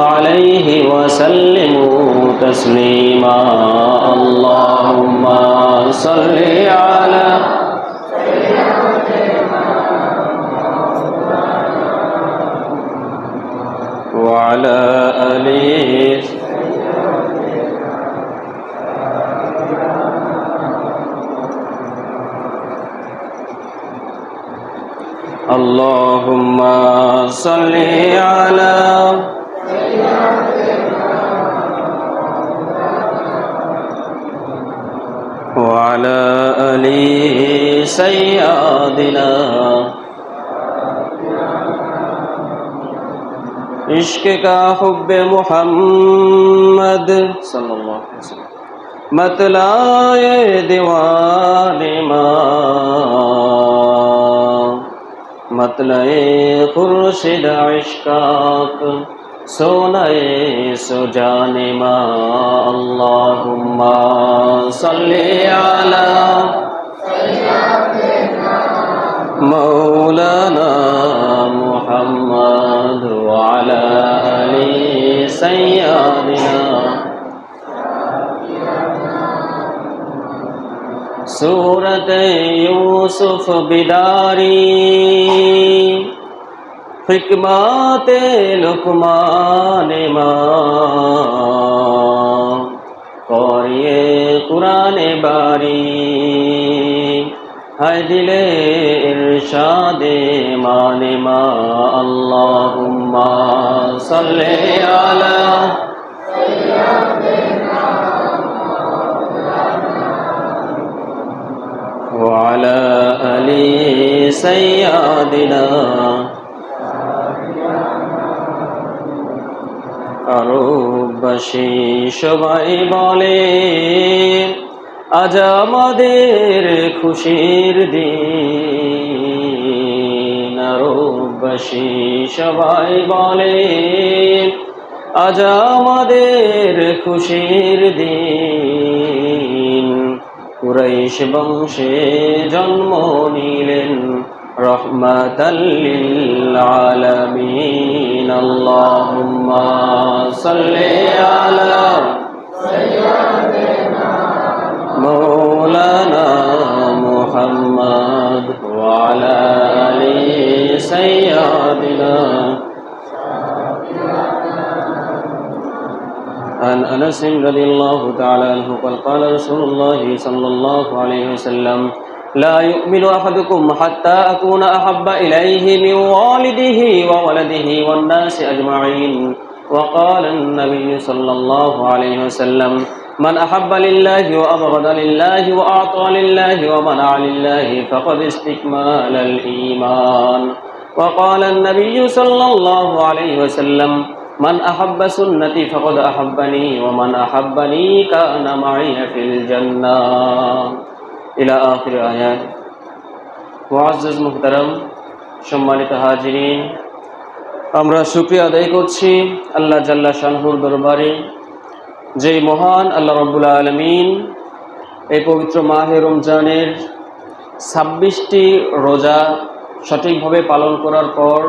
عليه وسلموا تسليما. اللهم صل على وعلى آله اللهم صل على وعلى آل سيدنا عشق کا حب محمد صلی اللہ علیہ وسلم مطلع دیوان ماں مطلع خورشید عشقاک سونائے سو جانے ماں اللہم صلی علی مولانا محمد وعلى آل سيدنا سورة يوسف بداري حکمات لکمان ماں করিয়ে কোরআনে বাড়ি হায় দিলে ইরশাদে মানে মা আল্লাহুম্মা সাল্লি আলা وعلى آل سيدنا আরববাসী সবাই বলে, আজ আমাদের খুশির দিন। আরববাসী সবাই বলে, আজ আমাদের খুশির দিন। কুরাইশ বংশে জন্ম নিলেন রহমাতাল্লিল আলামিন, আল্লাহুম্মা اللهم صل على سيدنا مولانا محمد وعلى آل سيدنا عن أنس رضي الله تعالى عنه قال قال رسول الله صلى الله عليه وسلم لا يؤمن أحدكم حتى أكون أحب إليه من والده وولده والناس أجمعين. وقال النبي صلى الله عليه وسلم من أحب لله وأبغض لله وأعطى لله ومنع لله فقد استكمال الإيمان. وقال النبي صلى الله عليه وسلم من أحب سنتي فقد أحبني ومن أحبني كان معي في الجنة. আখির আয়াত। ওয়াজুজ মুহতারাম, সম্মানিত হাজিরিন, আমরা শুক্রিয়া আদায় করছি আল্লাহ জাল্লা শানহুর দরবারে। যেই মহান আল্লাহ রব্বুল্লা আলমিন এই পবিত্র মাহে রমজানের ছাব্বিশটি রোজা সঠিকভাবে পালন করার পর